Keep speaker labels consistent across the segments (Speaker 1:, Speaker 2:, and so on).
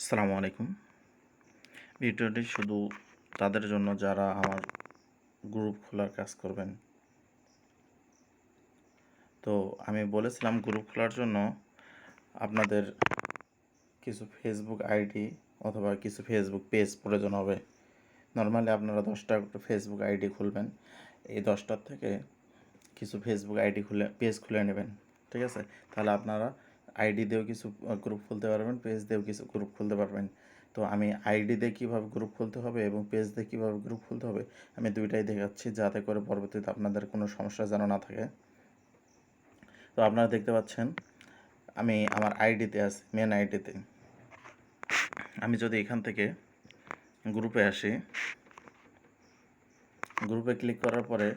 Speaker 1: আসসালামু আলাইকুম। ভিডিওটি শুধু তাদের জন্য যারা আমার গ্রুপ খোলার কাজ করবেন। তো আমি বলেছিলাম গ্রুপ খোলার জন্য আপনাদের কিছু ফেসবুক আইডি অথবা কিছু ফেসবুক পেজ প্রয়োজন হবে। নর্মালি আপনারা দশটা ফেসবুক আইডি খুলবেন। এই দশটার থেকে কিছু ফেসবুক আইডি খুলে পেজ খুলে নেবেন। ঠিক আছে? তাহলে আপনারা আইডি দিয়েও কিছু গ্রুপ খুলতে পারবেন পেজ দিয়েও কিছু গ্রুপ খুলতে পারবেন। তো আমি আইডি দিয়ে কীভাবে গ্রুপ খুলতে হবে এবং পেজ দিয়ে কীভাবে গ্রুপ খুলতে হবে, আমি দুইটাই দেখাচ্ছি যাতে করে পরবর্তীতে আপনাদের কোনো সমস্যা যেন না থাকে। তো আপনারা দেখতে পাচ্ছেন, আমি আমার আইডিতে আছি মেন আইডিতে আমি যদি এখান থেকে গ্রুপে আসি গ্রুপে ক্লিক করার পরে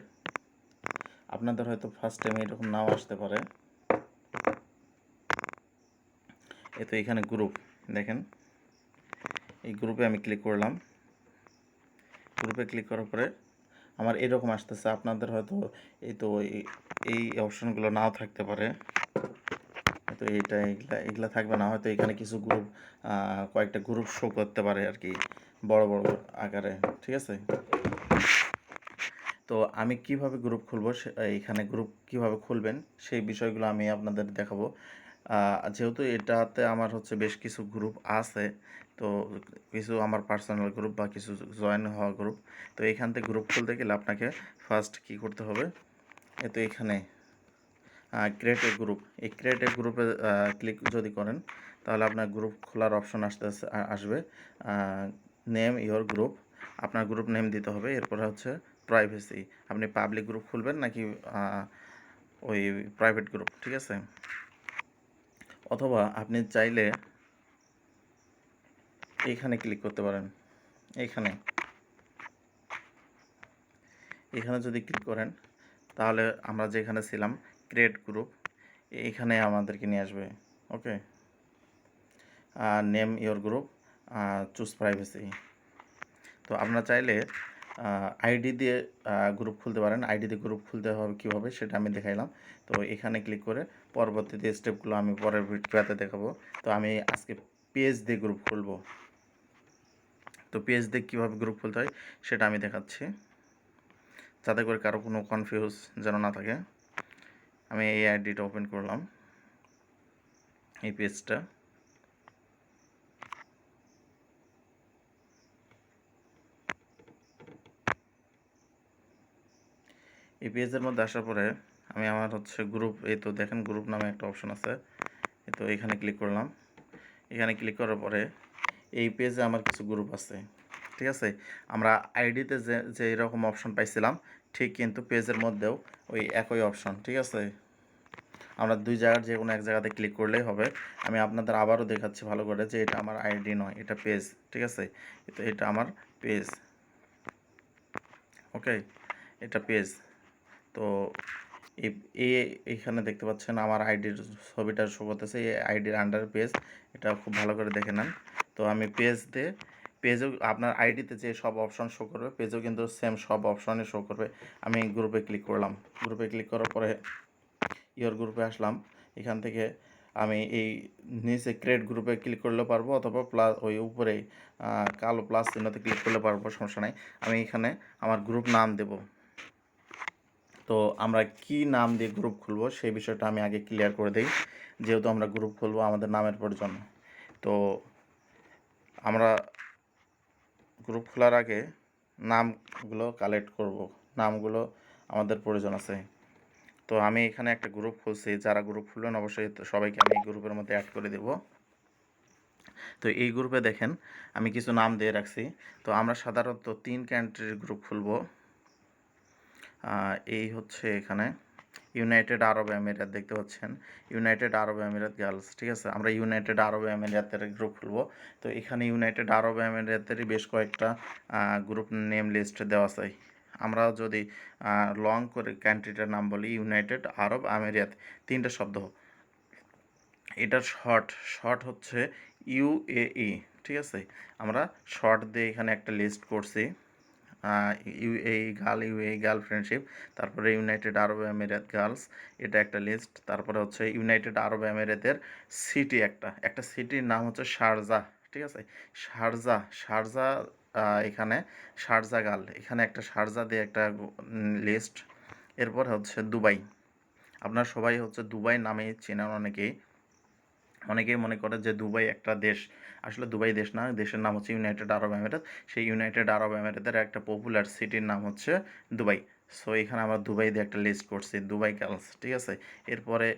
Speaker 1: আপনাদের হয়তো ফার্স্ট টাইম এরকম নাও আসতে পারে। এই তো এখানে গ্রুপ দেখেন। এই গ্রুপে আমি ক্লিক করলাম। গ্রুপে ক্লিক করার পরে আমার এরকম আসতেছে, আপনাদের হয়তো এই তো এই- অপশনগুলো নাও থাকতে পারে। তো এইটা এগুলা এগুলা থাকবে না, হয়তো এখানে কিছু গ্রুপ কয়েকটা গ্রুপ শো করতে পারে আর কি, বড় বড় আকারে, ঠিক আছে? তো আমি কীভাবে গ্রুপ খুলবো এখানে গ্রুপ কীভাবে খুলবেন, সেই বিষয়গুলো আমি আপনাদের দেখাবো। যেহেতু এটাতে আমার হচ্ছে বেশ কিছু গ্রুপ আছে, তো কিছু আমার পার্সোনাল গ্রুপ বা কিছু জয়েন হওয়া গ্রুপ তো এখান থেকে গ্রুপ খুলতে গেলে আপনাকে ফার্স্ট কি করতে হবে? এ তো এখানে ক্রিয়েট এ গ্রুপ এই ক্রিয়েট এ গ্রুপে ক্লিক যদি করেন, তাহলে আপনার গ্রুপ খোলার অপশন আসতে আসবে নেম ইওর গ্রুপ আপনার গ্রুপ নেম দিতে হবে, এরপরে হচ্ছে প্রাইভেসি আপনি পাবলিক গ্রুপ খুলবেন নাকি ওই প্রাইভেট গ্রুপ ঠিক আছে? অথবা আপনি চাইলে এইখানে ক্লিক করতে পারেন। এইখানে। এখানে যদি ক্লিক করেন, তাহলে আমরা যেখানে ছিলাম ক্রিয়েট গ্রুপ এইখানে আমাদেরকে নিয়ে আসবে। Okay name your group choose privacy তো আপনারা চাইলে আইডি দিয়ে গ্রুপ খুলতে পারেন। আইডি দিয়ে গ্রুপ খুলতে হবে কীভাবে সেটা আমি দেখাইলাম। তো এখানে ক্লিক করে পরবর্তীতে স্টেপগুলো আমি পরের ভিডিওতে দেখাবো। তো আমি আজকে পেজ দিয়ে গ্রুপ খুলবো। তো পেজ দিয়ে কীভাবে গ্রুপ খুলতে হয় সেটা আমি দেখাচ্ছি। যাতে করে কারও কোনো কনফিউজ যেন না থাকে। আমি এই আইডিটা ওপেন করলাম। এই পেজটা এই পেজের মধ্যে আসার পরে আমি আমার হচ্ছে গ্রুপ এই তো দেখেন গ্রুপ নামে একটা অপশন আছে। তো এখানে ক্লিক করলাম। এখানে ক্লিক করার পরে এই পেজে আমার কিছু গ্রুপ আছে। ঠিক আছে? আমরা আইডিতে যে যে এরকম অপশন পাইছিলাম, ঠিক কিন্তু পেজের মধ্যেও ওই একই অপশন ঠিক আছে? আমরা দুই জায়গার যে কোনো এক জায়গাতে ক্লিক করলেই হবে। আমি আপনাদের আবারও দেখাচ্ছি ভালো করে যে এটা আমার আইডি নয়, এটা পেজ ঠিক আছে? তো এটা আমার পেজ ওকে এটা পেজ তো এই- এইখানে দেখতে পাচ্ছেন আমার আইডির ছবিটা শো করতেছে, এই আইডির আন্ডার পেজ এটা খুব ভালো করে দেখে নেন। তো আমি পেজ দিয়ে পেজেও আপনার আইডিতে যে সব অপশন শো করবে পেজেও কিন্তু সেম সব অপশনই শো করবে। আমি গ্রুপে ক্লিক করলাম। গ্রুপে ক্লিক করার পরে ইয়োর গ্রুপে আসলাম। এখান থেকে আমি এই নিচে ক্রিয়েট গ্রুপে ক্লিক করলে পারব, অথবা প্লাস ওই উপরে কালো প্লাস চিহ্নতে ক্লিক করলে পারব, সমস্যা নাই। আমি এখানে আমার গ্রুপ নাম দেব। তো আমরা কি নাম দিয়ে গ্রুপ খুলবো সেই বিষয়টা আমি আগে ক্লিয়ার করে দিই। যেহেতু আমরা গ্রুপ খুলবো আমাদের নামের প্রয়োজন। তো আমরা গ্রুপ খোলার আগে নামগুলো কালেক্ট করব। নামগুলো আমাদের প্রয়োজন আছে। তো আমি এখানে একটা গ্রুপ খুলছি। যারা গ্রুপ খুললেন অবশ্যই সবাইকে আমি এই গ্রুপের মধ্যে অ্যাড করে দেব। তো এই গ্রুপে দেখেন, আমি কিছু নাম দিয়ে রাখছি। তো আমরা সাধারণত তিন কান্ট্রির গ্রুপ খুলবো। এই হচ্ছে এখানে ইউনাইটেড আরব আমিরাত দেখতে পাচ্ছেন। ইউনাইটেড আরব আমিরাত গার্লস ঠিক আছে? আমরা ইউনাইটেড আরব আমিরাতের গ্রুপ খুলবো। তো এখানে ইউনাইটেড আরব আমিরাতেরই বেশ কয়েকটা গ্রুপ নেম লিস্ট দেওয়া আছে। আমরা যদি লং করে কান্ট্রিটার নাম বলি ইউনাইটেড আরব আমিরাত তিনটা শব্দ। এটা শর্ট শর্ট হচ্ছে ইউএই ঠিক আছে? আমরা শর্ট দিয়ে এখানে একটা লিস্ট করছি। UAE girl UAE girl friendship, তারপরে ইউনাইটেড আরব আমিরাত গার্লস, এটা একটা লিস্ট, তারপরে হচ্ছে ইউনাইটেড আরব আমিরাতের সিটি একটা একটা সিটির নাম হচ্ছে শারজা, ঠিক আছে? শারজা শারজা এখানে শারজা গাল এখানে একটা শারজা দিয়ে একটা লিস্ট, এরপর হচ্ছে দুবাই, আপনার সবাই হচ্ছে দুবাই নামে চেনেন অনেকেই অনেকেই মনে করে যে দুবাই একটা দেশ, আসলে দুবাই দেশ না, দেশের নাম হচ্ছে ইউনাইটেড আরব আমিরাত সেই ইউনাইটেড আরব আমিরাতের একটা পপুলার সিটির নাম হচ্ছে দুবাই। সো এখানে আমরা দুবাই দিয়ে একটা লিস্ট করছি, দুবাই গার্লস ঠিক আছে? এরপরে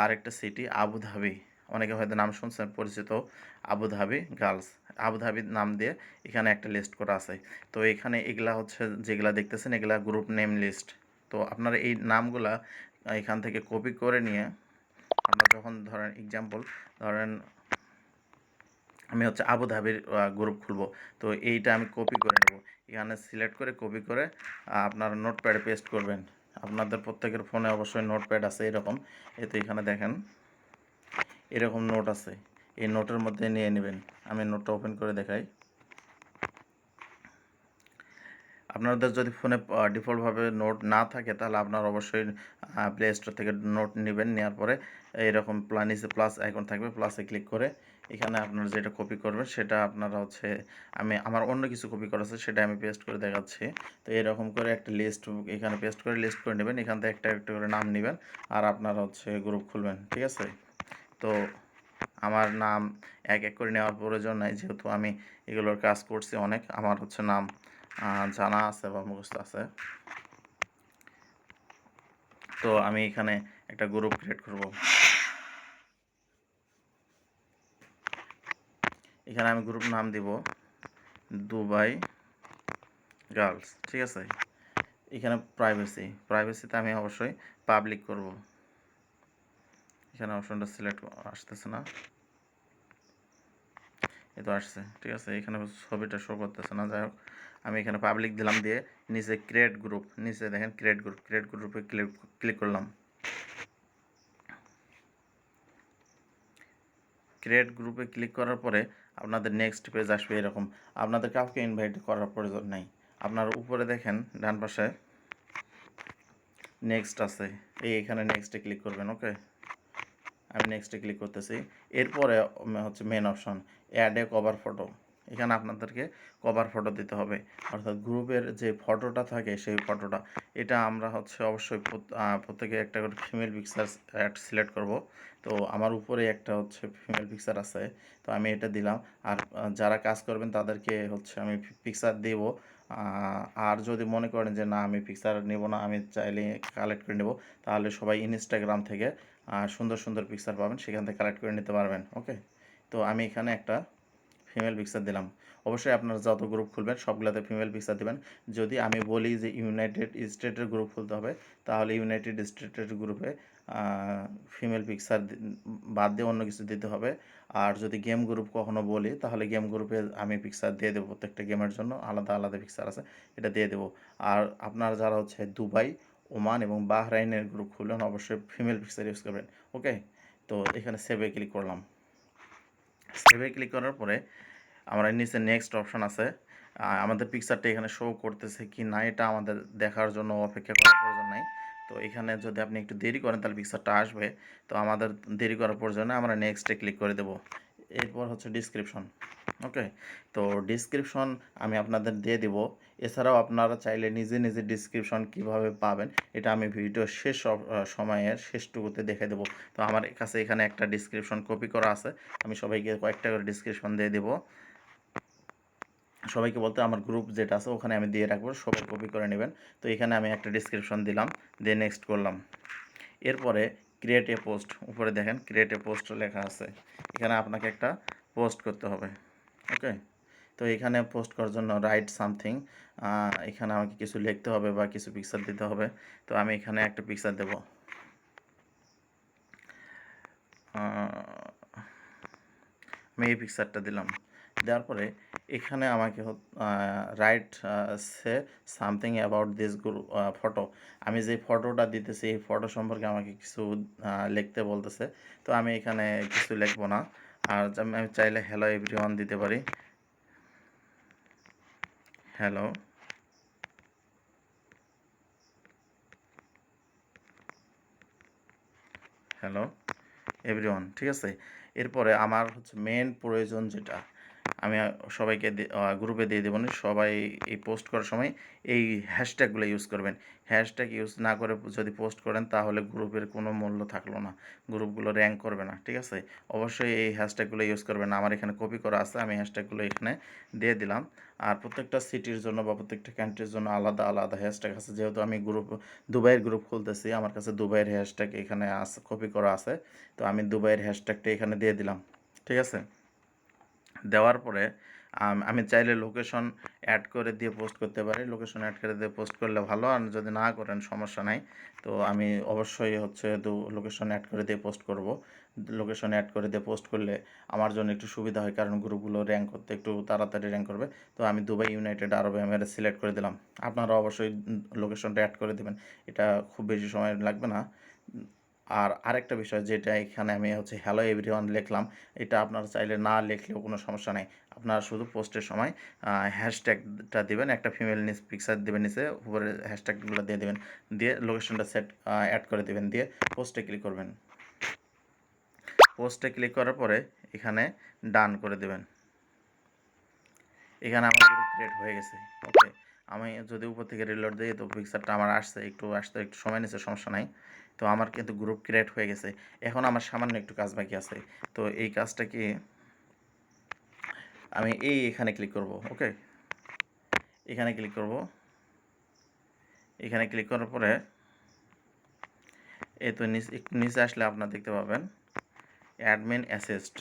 Speaker 1: আর একটা সিটি আবুধাবি অনেকে হয়তো নাম শুনছেন, পরিচিত আবুধাবি গার্লস আবুধাবির নাম দিয়ে এখানে একটা লিস্ট করা আছে। তো এখানে এগুলা হচ্ছে, যেগুলা দেখতেছেন, এগুলা গ্রুপ নেম লিস্ট তো আপনারা এই নামগুলা এখান থেকে কপি করে নিয়ে আমরা যখন ধরেন এক্সাম্পল ধরেন আমি হচ্ছে আবুধাবির গ্রুপ খুলবো। তো এইটা আমি কপি করে নেব। এখানে সিলেক্ট করে কপি করে আপনার নোটপ্যাডে পেস্ট করবেন। আপনাদের প্রত্যেকের ফোনে অবশ্যই নোটপ্যাড আছে এরকম। এই তো এখানে দেখেন, এরকম নোট আছে। এই নোটের মধ্যে নিয়ে নেবেন। আমি নোটটা ওপেন করে দেখাই। আপনাদের যদি ফোনে ডিফল্টভাবে নোট না থাকে, তাহলে আপনার অবশ্যই প্লে স্টোর থেকে নোট নেবেন। নেওয়ার পরে এরকম প্লানিসে প্লাস আইকন থাকবে প্লাসে ক্লিক করে এখানে আপনারা যেটা কপি করবেন সেটা আপনারা হচ্ছে আমি আমার অন্য কিছু কপি করা আছে, সেটা আমি পেস্ট করে দেখাচ্ছি। তো এরকম করে একটা লিস্ট এখানে পেস্ট করে লিস্ট করে নেবেন, এখান থেকে একটা একটা করে নাম নেবেন আর আপনারা হচ্ছে গ্রুপ খুলবেন, ঠিক আছে? তো আমার নাম এক এক করে নেওয়ার প্রয়োজন নাই, যেহেতু আমি এগুলোর কাজ করছি অনেক, আমার হচ্ছে নাম জানা আছে বা মুখস্থ আছে। তো আমি এখানে একটা গ্রুপ ক্রিয়েট করব। এখানে আমি গ্রুপ নাম দিব দুবাই গার্লস, ঠিক আছে? এখানে প্রাইভেসি প্রাইভেসিতে আমি অবশ্যই পাবলিক করব। এখানে অপশনটা সিলেক্ট আসতেছে না। এ তো আসছে, ঠিক আছে? এখানে ছবিটা শো করতেছে না, যাই হোক। আমি এখানে পাবলিক দিলাম দিয়ে নিচে ক্রিয়েট গ্রুপ নিচে দেখেন ক্রিয়েট গ্রুপ ক্রিয়েট গ্রুপে ক্লিক ক্লিক করলাম। ক্রিয়েট গ্রুপে ক্লিক করার পরে আপনাদের নেক্সট পেজ আসবে এরকম। আপনাদের কাউকে ইনভাইট করার প্রয়োজন নাই। আপনার উপরে দেখেন, ডান পাশে নেক্সট আছে। এই এখানে নেক্সটে ক্লিক করবেন ওকে আমি নেক্সটে ক্লিক করতেছি। এরপরে হচ্ছে main option add a cover photo এখানে আপনাদেরকে কভার ফটো দিতে হবে। অর্থাৎ গ্রুপের যে ফটোটা থাকে, সেই ফটোটা এটা আমরা হচ্ছে অবশ্যই প্রত- প্রত্যেকে একটা করে ফিমেল পিকচার সিলেক্ট করব। তো আমার উপরে একটা হচ্ছে ফিমেল পিকচার আছে, তো আমি এটা দিলাম। আর যারা কাজ করবেন তাদেরকে হচ্ছে আমি পিকচার দেব। আর যদি মনে করেন যে না, আমি পিকচার নেব না, আমি চাইলে কালেক্ট করে নেব, তাহলে সবাই ইনস্টাগ্রাম থেকে সুন্দর সুন্দর পিকচার পাবেন, সেখান থেকে কালেক্ট করে নিতে পারবেন ওকে তো আমি এখানে একটা ফিমেল পিকচার দিলাম। অবশ্যই আপনারা যত গ্রুপ খুলবেন, সবগুলোতে ফিমেল পিকচার দেবেন। যদি আমি বলি যে ইউনাইটেড স্টেটের গ্রুপ খুলতে হবে, তাহলে ইউনাইটেড স্টেটের গ্রুপে ফিমেল পিকচার বাদ দিয়ে অন্য কিছু দিতে হবে। আর যদি গেম গ্রুপ কখনো বলি, তাহলে গেম গ্রুপে আমি পিকচার দিয়ে দেবো প্রত্যেকটা গেমের জন্য, আলাদা আলাদা পিকচার আছে, এটা দিয়ে দেবো। আর আপনারা যারা হচ্ছে দুবাই, ওমান এবং বাহরাইনের গ্রুপ খুললেন অবশ্যই ফিমেল পিকচার ইউজ করবেন ওকে তো এখানে সেভে ক্লিক করলাম। সেভে ক্লিক করার পরে আমরা নিচে নেক্সট অপশন আছে। আমাদের পিকচারটা এখানে শো করতেছে কি না, এটা আমাদের দেখার জন্য অপেক্ষা করার প্রয়োজন নাই। তো এখানে যদি আপনি একটু দেরি করেন, তাহলে পিকচারটা আসবে। তো আমাদের দেরি করার প্রয়োজন আমরা নেক্সটে ক্লিক করে দেব। এরপর হচ্ছে ডিসক্রিপশন ওকে তো ডিসক্রিপশন আমি আপনাদের দিয়ে দিব। এছাড়াও আপনারা চাইলে নিজে নিজে ডিসক্রিপশন কীভাবে পাবেন, এটা আমি ভিডিও শেষ সময়ের শেষটুকুতে দেখে দেবো। তো আমার কাছে এখানে একটা ডিসক্রিপশন কপি করা আছে, আমি সবাইকে কয়েকটা করে ডিসক্রিপশন দিয়ে দেবো। সবাইকে বলতে আমার গ্রুপ যেটা আছে, ওখানে আমি দিয়ে রাখব, সবাই কপি করে নেবেন। তো এখানে আমি একটা ডিসক্রিপশন দিলাম, দিয়ে নেক্সট করলাম। এরপরে ক্রিয়েট এ পোস্ট উপরে দেখেন ক্রিয়েট এ পোস্ট লেখা আছে। এখানে আপনাকে একটা পোস্ট করতে হবে ওকে তো এখানে পোস্ট করার জন্য রাইট সামথিং এখানে আমাকে কিছু লিখতে হবে বা কিছু পিকচার দিতে হবে। তো আমি এখানে একটা পিকচার দেব। আমি এই পিকচারটা দিলাম। দেওয়ার পরে এখানে আমাকে write say something about this group photo আমি যে ফটোটা দিতেছি, এই ফটো সম্পর্কে আমাকে কিছু লিখতে বলতেছে। তো আমি এখানে কিছু লিখব না। আর আমি চাইলে হ্যালো এভরিওয়ান দিতে পারি। হ্যালো হ্যালো এভরিওয়ান ঠিক আছে? এরপরে আমার হচ্ছে মেন প্রয়োজন যেটা আমি সবাইকে গ্রুপে দিয়ে দেবো নি। সবাই এই পোস্ট করার সময় এই হ্যাশট্যাগুলো ইউজ করবেন। হ্যাশট্যাগ ইউজ না করে যদি পোস্ট করেন, তাহলে গ্রুপের কোনো মূল্য থাকল না। গ্রুপগুলো র্যাঙ্ক করবে না, ঠিক আছে? অবশ্যই এই হ্যাশট্যাগুলো ইউজ করবেন। আমার এখানে কপি করা আছে, আমি হ্যাশট্যাগুলো এখানে দিয়ে দিলাম। আর প্রত্যেকটা সিটির জন্য বা প্রত্যেকটা কান্ট্রির জন্য আলাদা আলাদা হ্যাশট্যাগ আছে। যেহেতু আমি গ্রুপ দুবাইয়ের গ্রুপ খুলতেছি, আমার কাছে দুবাইয়ের হ্যাশট্যাগ এখানে আছে কপি করা আছে। তো আমি দুবাইয়ের হ্যাশট্যাগটা এখানে দিয়ে দিলাম, ঠিক আছে? দেওয়ার পরে, আমি চাইলে লোকেশন অ্যাড করে দিয়ে পোস্ট করতে পারি। লোকেশন অ্যাড করে দিয়ে পোস্ট করলে ভালো, আর যদি না করেন সমস্যা নাই। তো আমি অবশ্যই হচ্ছে লোকেশন অ্যাড করে দিয়ে পোস্ট করব। লোকেশন অ্যাড করে দিয়ে পোস্ট করলে আমার জন্য একটু সুবিধা হয়, কারণ গ্রুপগুলো র্যাঙ্ক করতে একটু তাড়াতাড়ি র্যাঙ্ক করবে। তো আমি Dubai United Arab Emirates select করে দিলাম। আপনারা অবশ্যই লোকেশনটা অ্যাড করে দেবেন। এটা খুব বেশি সময় লাগবে না। আর আরেকটা বিষয় যেটা এখানে আমি হচ্ছে হ্যালো এভরিওয়ান লিখলাম, এটা আপনারা চাইলে না লিখলেও কোনো সমস্যা নেই। আপনারা শুধু পোস্টের সময় হ্যাশট্যাগটা দিবেন, একটা ফিমেল নিচ পিকচার দেবেন নিচে, উপরে হ্যাশট্যাগুলো দিয়ে দেবেন, দিয়ে লোকেশনটা সেট অ্যাড করে দেবেন, দিয়ে পোস্টে ক্লিক করবেন। পোস্টে ক্লিক করার পরে এখানে ডান করে দেবেন। এখানে আমার গ্রুপ ক্রিয়েট হয়ে গেছে ওকে আমি যদি উপর থেকে রিলোড দিই তো পিকচারটা আমার আসছে, একটু আসতে একটু সময় নিচ্ছে, সমস্যা নাই। তো আমার কিন্তু গ্রুপ ক্রিয়েট হয়ে গেছে। এখন আমার সামান্য একটু কাজ বাকি আছে। তো এই কাজটা কি আমি এই এখানে ক্লিক করব ওকে এখানে ক্লিক করব। এখানে ক্লিক করার পরে এই তো একটু নিচে আসলে আপনার দেখতে পাবেন অ্যাডমিন অ্যাসিস্ট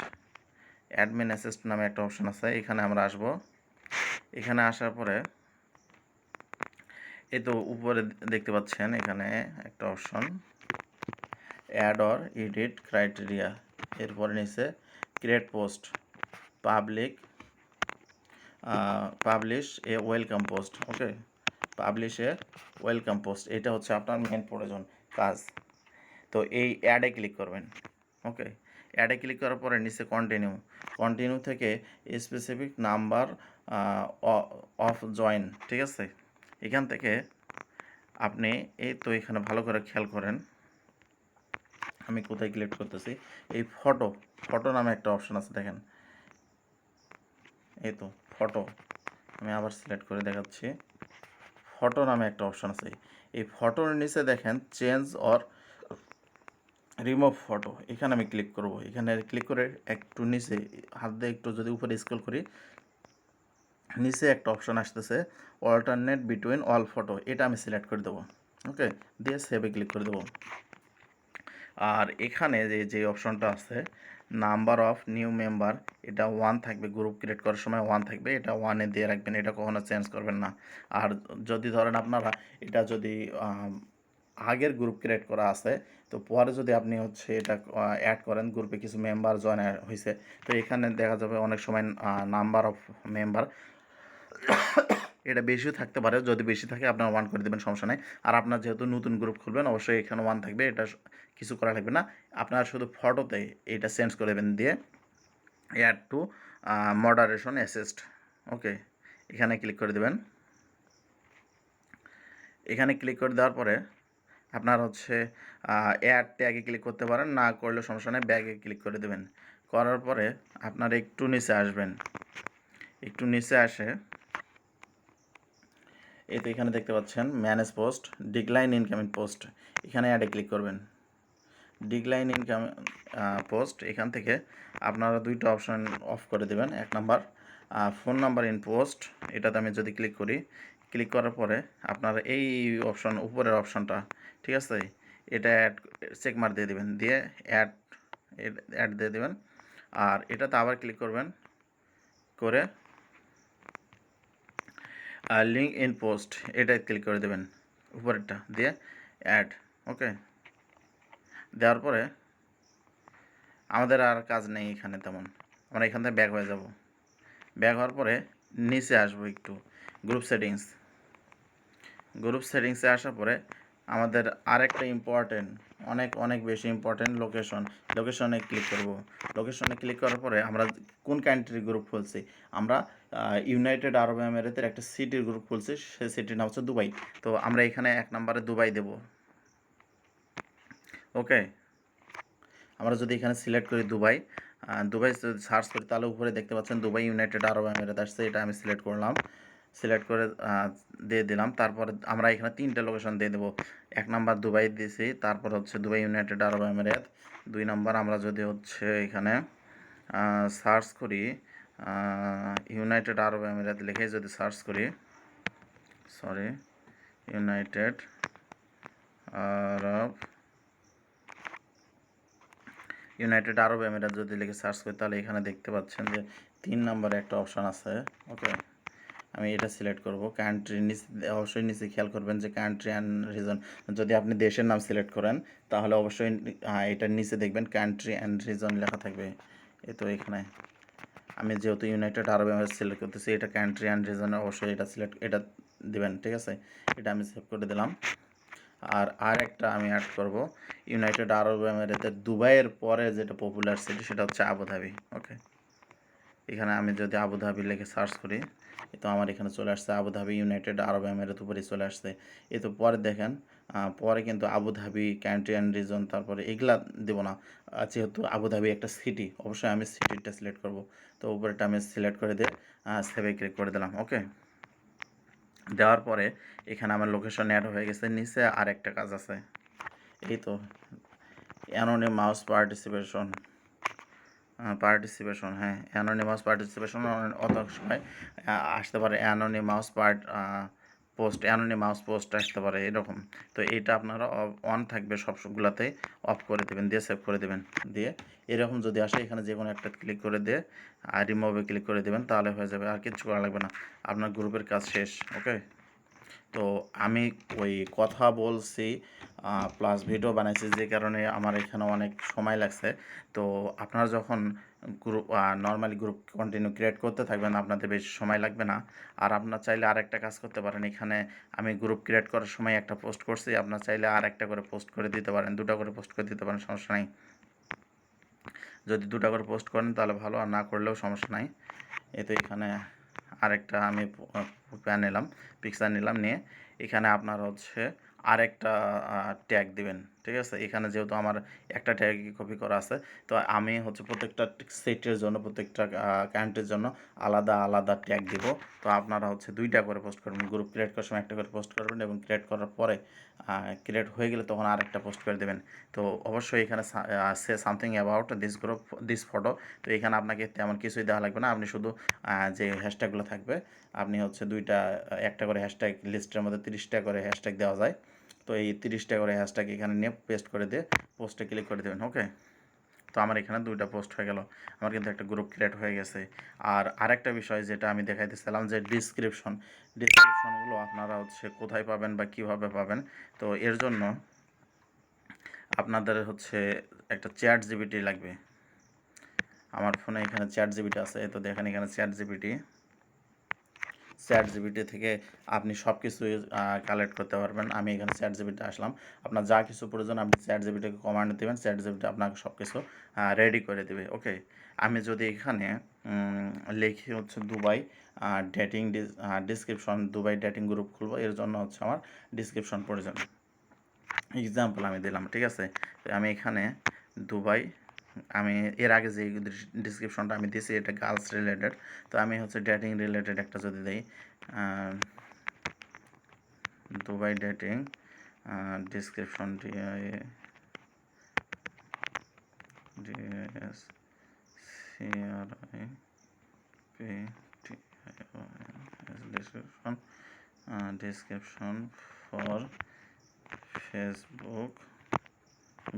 Speaker 1: অ্যাডমিন অ্যাসিস্ট নামে একটা অপশন আছে, এখানে আমরা আসব। এখানে আসার পরে এই তো উপরে দেখতে পাচ্ছেন এখানে একটা option add or edit criteria এরপরে নিচে create post public publish a welcome post okay publish a welcome post এটা হচ্ছে আপনার মেন প্রয়োজন কাজ। তো এই অ্যাডে ক্লিক করবেন ওকে অ্যাডে ক্লিক করার পরে নিচে কন্টিনিউ কন্টিনিউ থেকে স্পেসিফিক নাম্বার অফ জয়েন ঠিক আছে? এখান থেকে আপনি এই তো এখানে ভালো করে খেয়াল করেন। আমি কোথায় ক্লিক করতেছি? এই ফটো ফটো নামে একটা অপশন আছে, দেখেন। এই তো ফটো আমি আবার সিলেক্ট করে দেখাচ্ছি। ফটো নামে একটা অপশন আছে। এই ফটোর নিচে দেখেন চেঞ্জ অর রিমুভ ফটো এখানে আমি ক্লিক করব। এখানে ক্লিক করে একটু নিচে, হাত দিয়ে একটু যদি উপরে স্ক্রল করি, নিচে একটা অপশন আসতেছে অল্টারনেট বিটুইন অল ফটো এটা আমি সিলেক্ট করে দেবো। ওকে দিয়ে সেভে ক্লিক করে দেবো। আর এখানে যে যে অপশনটা আছে নাম্বার অফ নিউ মেম্বার এটা ওয়ান থাকবে গ্রুপ ক্রিয়েট করার সময় ওয়ান থাকবে, এটা ওয়ানে দিয়ে রাখবেন, এটা কখনো চেঞ্জ করবেন না। আর যদি ধরেন আপনারা, এটা যদি আগের গ্রুপ ক্রিয়েট করা আছে, তো পরে যদি আপনি হচ্ছে এটা অ্যাড করেন গ্রুপে কিছু মেম্বার জয়েন হয়েছে তো এখানে দেখা যাবে অনেক সময় নাম্বার অফ মেম্বার এটা বেশিও থাকতে পারে। যদি বেশি থাকে, আপনার ওয়ান করে দেবেন, সমস্যা নেই। আর আপনার যেহেতু নতুন গ্রুপ খুলবেন, অবশ্যই এখানে ওয়ান থাকবে। এটা কিছু করা লাগবে না। আপনার শুধু ফটোতে এটা চেঞ্জ করে দেবেন দিয়ে add to moderation assist okay এখানে ক্লিক করে দেবেন। এখানে ক্লিক করে দেওয়ার পরে আপনার হচ্ছে অ্যাড ট্যাগে ক্লিক করতে পারেন। না করলে সমস্যা নেই ব্যাগে ক্লিক করে দেবেন। করার পরে আপনার একটু নিচে আসবেন। একটু নিচে আসে এই তো এখানে দেখতে পাচ্ছেন manage post decline incoming post এখানে অ্যাডে ক্লিক করবেন। ডিক্লাইন ইনকাম পোস্ট এখান থেকে আপনারা দুইটা অপশান অফ করে দেবেন, এক number phone number in post এটাতে আমি যদি ক্লিক করি ক্লিক করার পরে আপনারা এই অপশন উপরের অপশনটা ঠিক আছে? এটা অ্যাড চেক মার দিয়ে দেবেন, দিয়ে অ্যাড অ্যাড দিয়ে দেবেন। আর এটাতে আবার ক্লিক করবেন, করে লিঙ্ক ইন পোস্ট এটা ক্লিক করে দেবেন, উপরেরটা দিয়ে অ্যাড ওকে দেওয়ার পরে আমাদের আর কাজ নেই এখানে তেমন, আমরা এখান থেকে ব্যাক হয়ে যাব। ব্যাক হওয়ার পরে নিচে আসব একটু গ্রুপ সেটিংস গ্রুপ সেটিংসে আসার পরে আমাদের আরেকটা ইম্পর্টেন্ট অনেক অনেক বেশি ইম্পর্টেন্ট লোকেশন লোকেশনে ক্লিক করব। লোকেশনে ক্লিক করার পরে আমরা কোন কান্ট্রির গ্রুপ খুলছি? আমরা ইউনাইটেড আরব আমিরাতের একটা সিটির গ্রুপ খুলছি। সেই সিটির নাম হচ্ছে দুবাই তো আমরা এখানে এক নম্বরে দুবাই দেব। ওকে আমরা যদি এখানে সিলেক্ট করি দুবাই দুবাই সার্চ করি, তাহলে উপরে দেখতে পাচ্ছেন দুবাই ইউনাইটেড আরব আমিরাত আসছে। এটা আমি সিলেক্ট করলাম। সিলেক্ট করে দিয়ে দিলাম। তারপর আমরা এখানে তিনটে লোকেশন দিয়ে দেবো। এক নাম্বার দুবাই দিয়েছি, তারপর হচ্ছে দুবাই ইউনাইটেড আরব আমিরাত দুই নাম্বার আমরা যদি হচ্ছে এখানে সার্চ করি ইউনাইটেড আরব আমিরাত লিখে যদি সার্চ করি sorry United Arab United Arab আমিরাত যদি লিখে সার্চ করি, তাহলে এখানে দেখতে পাচ্ছেন যে তিন নম্বরে একটা অপশান আছে ওকে আমি এটা সিলেক্ট করব। কান্ট্রি নিচে, অবশ্যই নিচে খেয়াল করবেন যে কান্ট্রি অ্যান্ড রিজন যদি আপনি দেশের নাম সিলেক্ট করেন, তাহলে অবশ্যই এটার নিচে দেখবেন কান্ট্রি অ্যান্ড রিজন লেখা থাকবে। এ তো এখানে। আমি যেহেতু ইউনাইটেড আরব এমিরেটস সিলেক্ট করতেছি, এটা কান্ট্রি অ্যান্ড রিজনে অবশ্যই এটা সিলেক্ট এটা দিবেন, ঠিক আছে? এটা আমি সেভ করে দিলাম। আর আর একটা আমি অ্যাড করব। ইউনাইটেড আরব এমিরেটের দুবাইয়ের পরে যেটা পপুলার সিটি সেটা হচ্ছে আবুধাবি ওকে এখানে আমি যদি আবুধাবি লিখে সার্চ করি তো আমার এখানে চলে আসছে আবুধাবি ইউনাইটেড আরব এমিরেট উপরে চলে আসছে। এ তো পরে দেখেন পরে কিন্তু আবুধাবি কান্ট্রি অ্যান্ড রিজন তারপরে এগুলা দেবো না। যেহেতু আবুধাবি একটা সিটি অবশ্যই আমি সিটিটা সিলেক্ট করব। তো উপরেটা আমি সিলেক্ট করে দিয়ে সেভে ক্লিক করে দিলাম ওকে দেওয়ার পরে এখানে আমার লোকেশন অ্যাড হয়ে গেছে, নিচে আর একটা কাজ আছে। এই তো অ্যানোনিমাস পার্টিসিপেশন পার্টিসিপেশন হ্যাঁ অ্যানোনিমাস পার্টিসিপেশন অত সময় আসতে পারে anonymous part post anonymous post আসতে পারে এরকম। তো এটা আপনারা অন থাকবে সবগুলোতে অফ করে দেবেন দিয়ে সেভ করে দেবেন। দিয়ে এরকম যদি আসে এখানে যে কোনো একটা ক্লিক করে দিয়ে আর রিমুভে ক্লিক করে দেবেন তাহলে হয়ে যাবে আর কিছু করা লাগবে না। আপনার গ্রুপের কাজ শেষ ওকে তো আমি ওই কথা বলছি প্লাস ভিডিও বানাইছি যে কারণে আমার এখানে অনেক সময় লাগছে। তো আপনারা যখন group normally group continue create করতে থাকবেন, আপনাদের বেশি সময় লাগবে না। আর আপনার চাইলে আর একটা কাজ করতে পারেন। এখানে আমি গ্রুপ ক্রিয়েট করার সময় একটা পোস্ট করছি, আপনার চাইলে আর একটা করে পোস্ট করে দিতে পারেন। দুটো করে পোস্ট করে দিতে পারেন, সমস্যা নাই। যদি দুটো করে পোস্ট করেন তাহলে ভালো, আর না করলেও সমস্যা নাই। এতে এখানে আরেকটা আমি প্যান নিলাম পিকচার নিলাম নিয়ে এখানে আপনার হচ্ছে আরেকটা ট্যাগ দিবেন। ঠিক আছে? এখানে যেহেতু আমার একটা ট্যাগ কপি করা আছে, তো আমি হচ্ছে প্রত্যেকটা সেটের জন্য, প্রত্যেকটা কান্ট্রির জন্য আলাদা আলাদা ট্যাগ দিব। তো আপনারা হচ্ছে দুইটা করে পোস্ট করবেন। গ্রুপ ক্রিয়েট করার সময় একটা করে পোস্ট করবেন এবং ক্রিয়েট করার পরে ক্রিয়েট হয়ে গেলে তখন আরেকটা পোস্ট করে দেবেন। তো অবশ্যই এখানে সে something about this group this photo তো এখানে আপনাকে তেমন কিছুই দেওয়া লাগবে না। আপনি শুধু যে হ্যাশট্যাগুলো থাকবে, আপনি হচ্ছে দুইটা, একটা করে হ্যাশট্যাগ লিস্টের মধ্যে তিরিশটা করে হ্যাশট্যাগ দেওয়া যায়। তো এই তিরিশটা করে হ্যাশট্যাগ এখানে নিয়ে পেস্ট করে দিয়ে পোস্টে ক্লিক করে দেবেন ওকে তো আমার এখানে দুইটা পোস্ট হয়ে গেল। আমার কিন্তু একটা গ্রুপ ক্রিয়েট হয়ে গেছে। আর আরেকটা বিষয় যেটা আমি দেখাইতেছিলাম যে ডিসক্রিপশন ডিসক্রিপশনগুলো আপনারা হচ্ছে কোথায় পাবেন বা কীভাবে পাবেন? তো এর জন্য আপনাদের হচ্ছে একটা চ্যাট জিবিটি লাগবে। আমার ফোনে এখানে চ্যাট জিবিটি আছে তো দেখেন এখানে চ্যাট জিবিটি চ্যাট জিবিটি থেকে আপনি সব কিছু কালেক্ট করতে পারবেন। আমি এখানে চ্যাট জিবিটি আসলাম। আপনার যা কিছু প্রয়োজন আপনি চ্যাট জিবিটিকে কমান্ড দেবেন চ্যাট জিবিটি আপনাকে সব কিছু রেডি করে দেবে ওকে আমি যদি এখানে লিখি হচ্ছে Dubai dating description Dubai dating group খুলবো। এর জন্য হচ্ছে আমার ডিসক্রিপশন প্রয়োজন। এক্সাম্পল আমি দিলাম, ঠিক আছে? আমি এখানে দুবাই আমি এর আগে যে ডিসক্রিপশনটা আমি দিয়েছি, এটা গার্লস রিলেটেড তো আমি হচ্ছে ডেটিং রিলেটেড একটা যদি দিই Dubai dating description description description for Facebook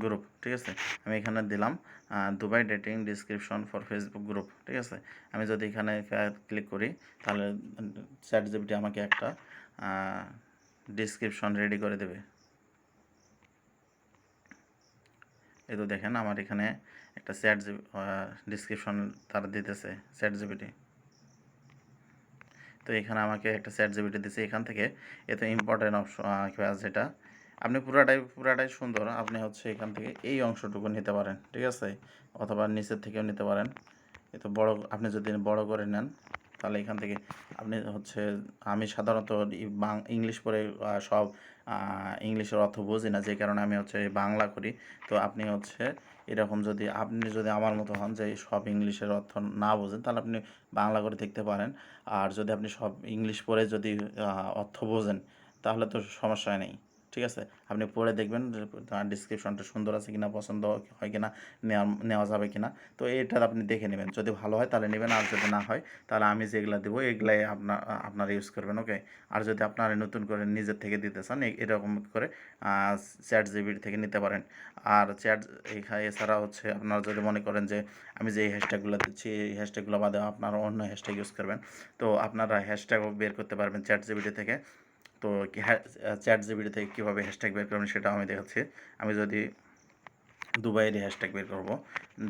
Speaker 1: group ঠিক আছে? আমি এখানে দিলাম Dubai dating description for Facebook group ঠিক আছে? আমি যদি এখানে ক্লিক করি, তাহলে চ্যাট জিপিটি আমাকে একটা ডিসক্রিপশন রেডি করে দেবে। এই তো দেখেন, আমার এখানে একটা চ্যাট জিবি ডিসক্রিপশন তারা দিতেছে চ্যাট জিপিটি তো এখানে আমাকে একটা চ্যাট জিবিটি দিচ্ছে এখান থেকে এত ইম্পর্টেন্ট অপশন যেটা আপনি পুরাটাই পুরাটাই সুন্দর। আপনি হচ্ছে এখান থেকে এই অংশটুকু নিতে পারেন, ঠিক আছে? অথবা নিচের থেকেও নিতে পারেন। এ তো বড়, আপনি যদি বড় করে নেন, তাহলে এখান থেকে আপনি হচ্ছে, আমি সাধারণত ইংলিশ পড়ে সব ইংলিশের অর্থ বুঝি না, যে কারণে আমি হচ্ছে বাংলা করি। তো আপনি হচ্ছে এরকম যদি, আপনি যদি আমার মতো হন যে সব ইংলিশের অর্থ না বোঝেন, তাহলে আপনি বাংলা করে দেখতে পারেন। আর যদি আপনি সব ইংলিশ পড়ে যদি অর্থ বোঝেন, তাহলে তো সমস্যা নেই। ঠিক আছে? আপনি পড়ে দেখবেন ডিসক্রিপশনটা সুন্দর আছে কিনা, পছন্দ হয় কিনা, নেওয়া নেওয়া যাবে কিনা। তো এটা আপনি দেখে নেবেন। যদি ভালো হয় তাহলে নেবেন, আর যদি না হয় তাহলে আমি যেগুলো দেবো, এগুলাই আপনার আপনারা ইউজ করবেন ওকে আর যদি আপনারা নতুন করে নিজের থেকে দিতে চান এরকম করে চ্যাট জিবির থেকে নিতে পারেন। আর চ্যাট এছাড়া হচ্ছে আপনারা যদি মনে করেন যে আমি যে হ্যাশট্যাগুলো দিচ্ছি, এই হ্যাশট্যাগুলো বাদে আপনারা অন্য হ্যাশট্যাগ ইউজ করবেন। তো আপনারা হ্যাশট্যাগও বের করতে পারবেন চ্যাট জিবিটি থেকে। তো চ্যাট জিবিটি থেকে কীভাবে হ্যাশট্যাগ বের করবেন সেটা আমি দেখাচ্ছি। আমি যদি দুবাইয়ের হ্যাশট্যাগ বের করব,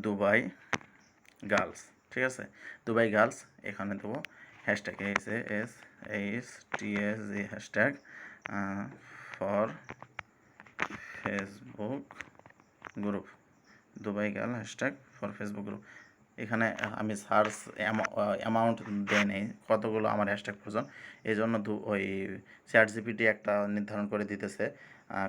Speaker 1: দুবাই গার্লস, ঠিক আছে? দুবাই গার্লস, এখানে দেবো hashtag S S H T S G hashtag for Facebook group Dubai girl hashtag for Facebook group এখানে আমি সার্চ অ্যামাউন্ট দেয় নেই, কতগুলো আমার হ্যাশট্যাগ প্রয়োজন। এই জন্য ওই চ্যাট জিপিটি একটা নির্ধারণ করে দিতেছে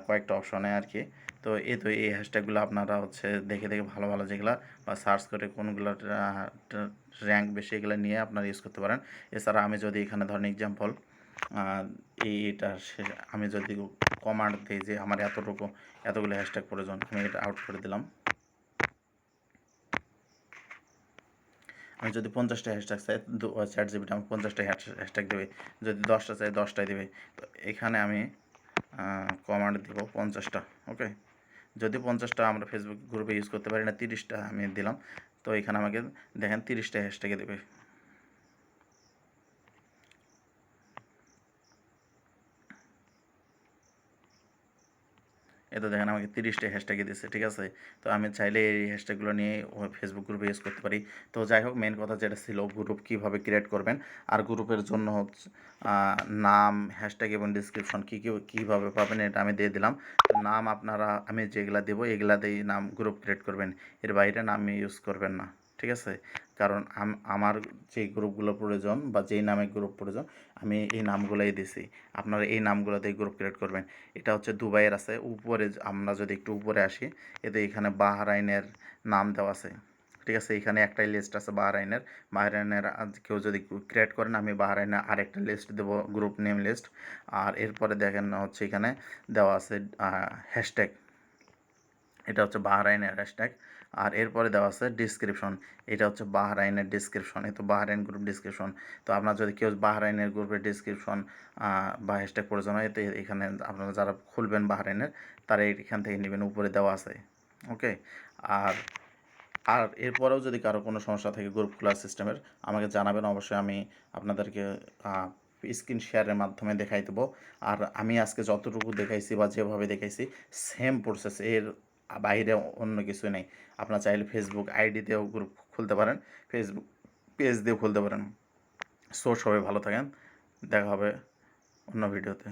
Speaker 1: কয়েকটা অপশনে আর কি তো এই তো এই হ্যাশট্যাগুলো আপনারা হচ্ছে দেখে দেখে ভালো ভালো যেগুলো বা সার্চ করে কোনগুলো র্যাঙ্ক বেশি এগুলো নিয়ে আপনারা ইউজ করতে পারেন। এছাড়া আমি যদি এখানে ধরেন এক্সাম্পল এইটা আমি যদি কমান্ড দিই যে আমার এতটুকু, এতগুলো হ্যাশট্যাগ প্রয়োজন, আমি এটা আউট করে দিলাম। আমি যদি পঞ্চাশটা হ্যাশট্যাগ চাই চ্যাট জিবিটা আমি পঞ্চাশটা হ্যাশট্যাগ দেবে। যদি দশটা চাই, দশটাই দেবে। তো এখানে আমি কমান্ড দেব পঞ্চাশটা ওকে যদি পঞ্চাশটা আমরা ফেসবুক গ্রুপে ইউজ করতে পারি না, তিরিশটা আমি দিলাম। তো এখানে আমাকে দেখেন তিরিশটা হ্যাশট্যাগে দেবে। এতো দেখেন আমাকে তিরিশটা হ্যাশট্যাগে দিচ্ছে ঠিক আছে? তো আমি চাইলে এই হ্যাশট্যাগুলো নিয়ে ফেসবুক গ্রুপে ইউজ করতে পারি। তো যাই হোক মেন কথা যেটা ছিল গ্রুপ কীভাবে ক্রিয়েট করবেন আর গ্রুপের জন্য নাম হ্যাশট্যাগ এবং ডিসক্রিপশন কী কী, কীভাবে পাবেন এটা আমি দিয়ে দিলাম। তো নাম আপনারা, আমি যেগুলা দেবো এগুলা দিয়েই নাম গ্রুপ ক্রিয়েট করবেন। এর বাইরে নাম ইউজ করবেন না, ঠিক আছে? কারণ আম- আমার যে গ্রুপগুলো প্রয়োজন বা যেই নামে গ্রুপ প্রয়োজন, আমি এই নামগুলোই দিছি। আপনারা এই নামগুলো দিয়ে গ্রুপ ক্রিয়েট করবেন। এটা হচ্ছে দুবাইয়ের আছে। উপরে আমরা যদি একটু উপরে আসি, এতে এখানে বাহরাইনের নাম দেওয়া আছে। ঠিক আছে? এখানে একটাই লিস্ট আছে বাহরাইনের। বাহরাইনের কেউ যদি ক্রিয়েট করেন, আমি বাহরাইনের আরেকটা লিস্ট দেবো গ্রুপ নেম লিস্ট আর এরপরে দেখেন হচ্ছে এখানে দেওয়া আছে হ্যাশট্যাগ এটা হচ্ছে বাহরাইনের হ্যাশট্যাগ আর এরপরে দেওয়া আছে ডিসক্রিপশন এটা হচ্ছে বাহরাইনের ডিসক্রিপশন এই তো বাহরাইন গ্রুপ ডিসক্রিপশন তো আপনার যদি কেউ বাহরাইনের গ্রুপের ডিসক্রিপশন বা হ্যাশট্যাগ প্রয়োজন হয় তো এখানে আপনারা যারা খুলবেন বাহরাইনের, তারা এখান থেকে নেবেন, উপরে দেওয়া আছে। ওকে আর আর এরপরেও যদি কারও কোনো সমস্যা থাকে গ্রুপ খোলার সিস্টেমের আমাকে জানাবেন, অবশ্যই আমি আপনাদেরকে স্ক্রিন শেয়ারের মাধ্যমে দেখাই দেবো। আর আমি আজকে যতটুকু দেখাইছি বা যেভাবে দেখাইছি সেম প্রসেস এর বাইরে অন্য কিছু নেই। আপনার চাইলে ফেসবুক আইডিতেও গ্রুপ খুলতে পারেন। ফেসবুক পেজ দিয়েও খুলতে পারেন। সো সবাই ভালো থাকেন। দেখা হবে অন্য ভিডিওতে